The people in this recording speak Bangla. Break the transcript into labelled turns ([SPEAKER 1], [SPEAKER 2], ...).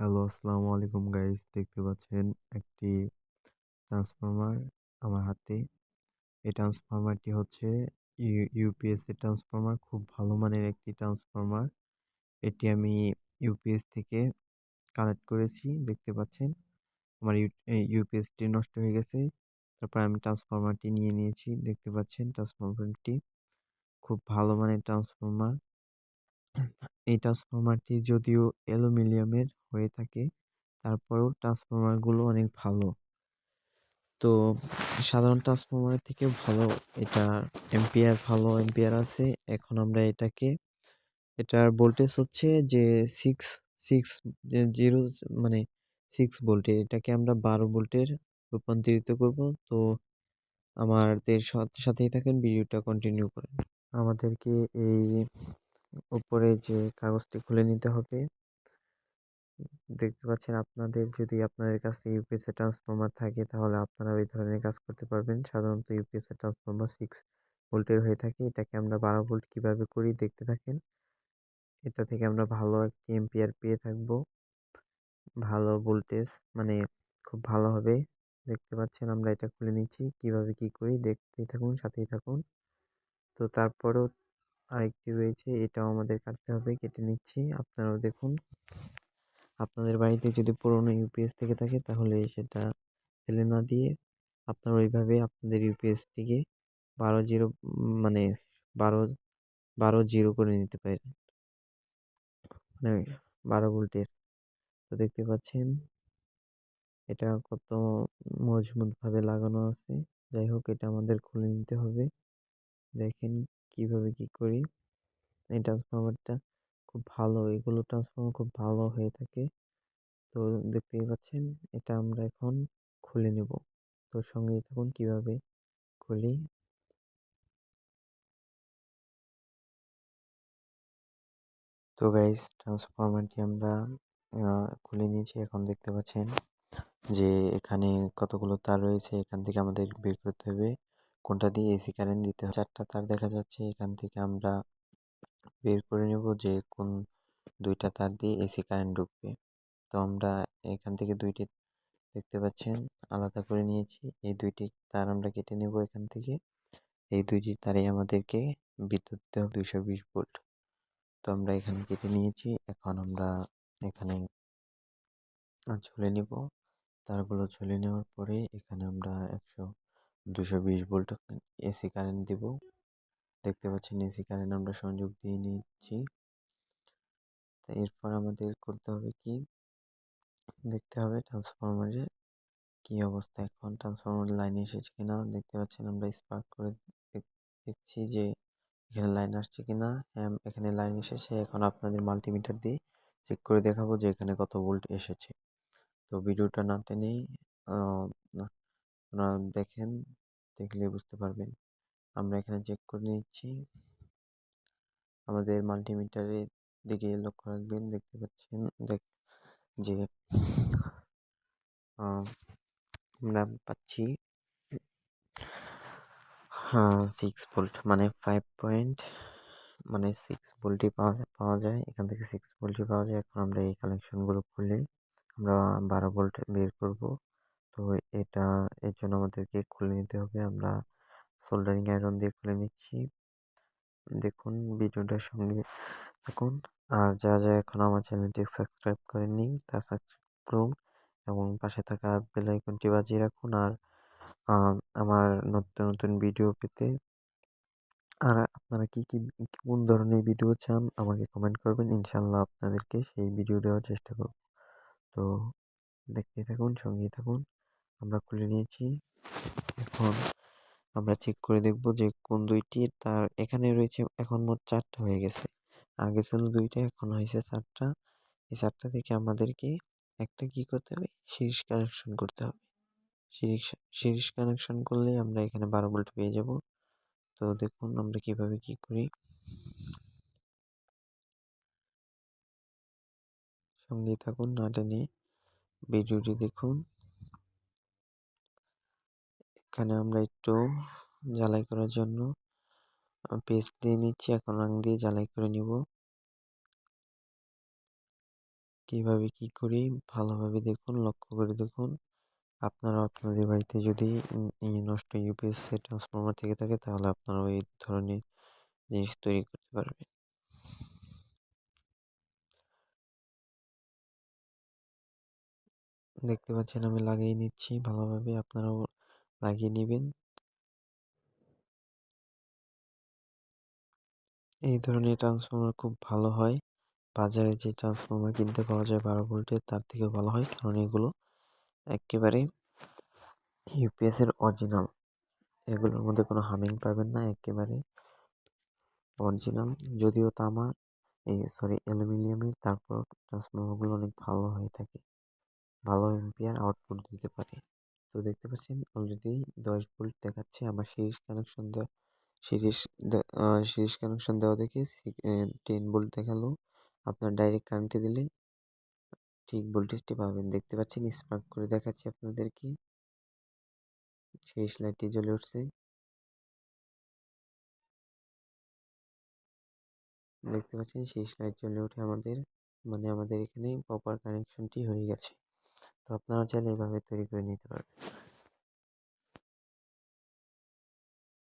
[SPEAKER 1] হ্যালো, আসসালামু আলাইকুম গাইস। দেখতে পাচ্ছেন একটি ট্রান্সফরমার আমার হাতে। এই ট্রান্সফরমারটি হচ্ছে ইউপিএস এর ট্রান্সফরমার, খুব ভালো মানের একটি ট্রান্সফরমার। এটি আমি ইউপিএস থেকে কানেক্ট করেছি, দেখতে পাচ্ছেন। আমার ইউপিএসটি নষ্ট হয়ে গেছে। তারপর আমি ট্রান্সফরমারটি নিয়ে নিয়েছি, দেখতে পাচ্ছেন ট্রান্সফরমারটি। খুব ভালো মানের ট্রান্সফরমার। এই ট্রান্সফরমারটি যদিও অ্যালুমিনিয়ামের হয়ে থাকে। তারপরেও ট্রান্সফরমারগুলো অনেক ভালো। তো সাধারণ ট্রান্সফরমারের থেকে ভালো, এটা এম্পিয়ার ভালো এম্পিয়ার আছে। এখন আমরা এটাকে, এটার ভোল্টেজ হচ্ছে যে সিক্স সিক্স জিরো মানে সিক্স ভোল্টের এটাকে আমরা বারো ভোল্টের রূপান্তরিত করব। তো আমাদের সাথেই থাকেন, ভিডিওটা কন্টিনিউ করেন। আমাদেরকে এই উপরে যে কাগজটি খুলে নিতে হবে। দেখতে পাচ্ছেন আপনাদের যদি আপনাদের কাছে ইউপিএস এর ট্রান্সফরমার থাকে, তাহলে আপনারা ওই ধরনের কাজ করতে পারবেন। সাধারণত ইউপিএস এর ট্রান্সফরমার সিক্স ভোল্টের হয়ে থাকে। এটাকে আমরা বারো ভোল্ট কীভাবে করি দেখতে থাকেন। এটা থেকে আমরা ভালো একটি এম্পিয়ার পেয়ে থাকব। ভালো ভোল্টেজ মানে খুব ভালো হবে। দেখতে পাচ্ছেন আমরা এটা খুলে নিচ্ছি। কীভাবে কি করি দেখতেই থাকুন, সাথেই থাকুন। তো তারপরেও আরেকটি রয়েছে, এটাও আমাদের কাটতে হবে, কেটে নিচ্ছি। আপনারাও দেখুন। আপনাদের বাড়িতে যদি পুরনো ইউপিএস থেকে থাকে, তাহলে সেটা ফেলে না দিয়ে আপনারা ওইভাবে আপনাদের ইউপিএসটিকে বারো জিরো মানে বারো বারো জিরো করে নিতে পারেন। মানে বারো ভোল্টের। তো দেখতে পাচ্ছেন, এটা কত মজবুতভাবে লাগানো আছে। যাই হোক, এটা আমাদের খুলে নিতে হবে। দেখেন কীভাবে কি করি। এই ট্রান্সফরমারটা খুব ভালো, এগুলো ট্রান্সফরমার খুব ভালো হয়ে থাকে। তো দেখতেই পাচ্ছেন, এটা আমরা এখন খুলে নেব। তো সঙ্গে থাকুন, কীভাবে খুলি? তো গাইস ট্রান্সফরমারটি আমরা খুলে নিয়েছি। এখন দেখতে পাচ্ছেন যে এখানে কতগুলো তার রয়েছে, এখান থেকে আমাদের বের করতে হবে। কোনটা দিয়ে এসি কারেন্ট দিতে হবে? চারটা তার দেখা যাচ্ছে, এখান থেকে আমরা বের করে নেব যে কোন দুইটা তার দিয়ে এসি কারেন্ট ঢুকবে। তো আমরা এখান থেকে দুইটি দেখতে পাচ্ছেন, আলাদা করে নিয়েছি। এই দুইটি তার আমরা কেটে নেব এখান থেকে। এই দুইটি তারে আমাদেরকে বিদ্যুৎ দিতে হবে দুইশো বিশ ভোল্ট। তো আমরা এখানে কেটে নিয়েছি। এখন আমরা এখানে ঝুলে নিব। তারগুলো ঝুলে নেওয়ার পরে এখানে আমরা একশো দুশো বিশ ভোল্ট এসি কারেন্ট দিব। দেখতে পাচ্ছেন এসি কারেন্ট আমরা সংযোগ দিয়ে নিচ্ছি। এরপর আমাদের করতে হবে কি? দেখতে হবে ট্রান্সফরমারের কি অবস্থা এখন? ট্রান্সফরমার লাইনে এসেছে কিনা? দেখতে পাচ্ছেন আমরা স্পার্ক করে দেখছি যে এখানে লাইন আসছে কিনা। হ্যাঁ এখানে লাইন এসেছে। এখন আপনাদের মাল্টিমিটার দিয়ে চেক করে দেখাবো যে এখানে কত ভোল্ট এসেছে। তো ভিডিওটা না টেনেই আপনারা দেখেন, দেখলে বুঝতে পারবেন। আমরা এখানে চেক করে নিচ্ছি। আমাদের মাল্টিমিটারের দিকে লক্ষ্য রাখবেন, দেখতে পাচ্ছেন, দেখ, যে আমরা পাচ্ছি হ্যাঁ সিক্স ভোল্ট মানে ফাইভ পয়েন্ট মানে সিক্স ভোল্টই পাওয়া পাওয়া যায়। এখান থেকে সিক্স ভোল্টই পাওয়া যায়। এখন আমরা এই কালেকশনগুলো খুলে আমরা বারো ভোল্ট বের করব। তো এটা, এর জন্য আমাদেরকে খুলে নিতে হবে। আমরা সোল্ডারিং আয়রন দিয়ে খুলে নিচ্ছি। দেখুন ভিডিওটার সঙ্গে থাকুন। আর যা যা এখন আমার চ্যানেলটি সাবস্ক্রাইব করে করেননি তা সাবস্ক্রাইব করুন এবং পাশে থাকা বেল আইকনটি বাজিয়ে রাখুন। আর আমার নতুন নতুন ভিডিও পেতে আর আপনারা কি কি, কোন ধরনের ভিডিও চান আমাকে কমেন্ট করবেন। ইনশাল্লাহ আপনাদেরকে সেই ভিডিও দেওয়ার চেষ্টা করব। তো দেখতে থাকুন, সঙ্গেই থাকুন। আমরা খুলে নিয়েছি। এখন আমরা চেক করে দেখব যে কোন দুইটি তার এখানে রয়েছে, এখন মোট চারটা হয়ে গেছে। আগে ছিল দুইটা, এখন হয়েছে চারটা। এই চারটা থেকে আমাদেরকে একটা কি করতে হবে? সিরিজ কানেকশন করতে হবে। সিরিজ সিরিজ কানেকশন করলে আমরা এখানে বারো ভোল্ট পেয়ে যাব। তো দেখুন আমরা কীভাবে কি করি। সঙ্গে থাকুন, না টেনে ভিডিওটি দেখুন। এখানে আমরা একটু জ্বালাই করার জন্য পেস্ট দিয়ে নিচ্ছি। এখন রং দিয়ে জ্বালাই করে নিব। কীভাবে কি করি? ভালোভাবে দেখুন, লক্ষ্য করে দেখুন। আপনারা আপনাদের বাড়িতে যদি নষ্ট ইউপিএস ট্রান্সফরমার থেকে থাকে, তাহলে আপনারা ওই ধরনের জিনিস তৈরি করতে পারবেন। দেখতে পাচ্ছেন, আমি লাগিয়ে নিচ্ছি ভালোভাবে। আপনারাও লাগিয়ে নেবেন। এই ধরনের ট্রান্সফরমার খুব ভালো হয়। বাজারে যে ট্রান্সফরমার কিনতে পাওয়া যায় বারো ভোল্টের তার থেকে ভালো হয়। কারণ এগুলো একেবারে ইউপিএসের অরিজিনাল এগুলোর মধ্যে কোনো হামিং পাবেন না, একেবারে অরিজিনাল যদিও তামা এই সরি অ্যালুমিনিয়ামের তারপর ট্রান্সফরমারগুলো অনেক ভালো হয়ে থাকে। ভালো এম্পিয়ার আউটপুট দিতে পারে। তো দেখতে পাচ্ছেন অলরেডি দশ ভোল্ট দেখাচ্ছে, আমার সিরিজ কানেকশন দেওয়া, সিরিজ সিরিজ কানেকশন দেওয়া দেখে টেন ভোল্ট দেখাল। আপনার ডাইরেক্ট কারেন্টে দিলে ঠিক ভোল্টেজটি পাবেন। দেখতে পাচ্ছেন স্পার্ক করে দেখাচ্ছি আপনাদেরকে। সিরিজ লাইটটি জ্বলে উঠছে। দেখতে পাচ্ছেন, সিরিজ লাইট জ্বলে উঠে আমাদের মানে আমাদের এখানে প্রপার কানেকশনটি হয়ে গেছে। তো আপনারা চাইলে এভাবে তৈরি করে নিতে পারবেন।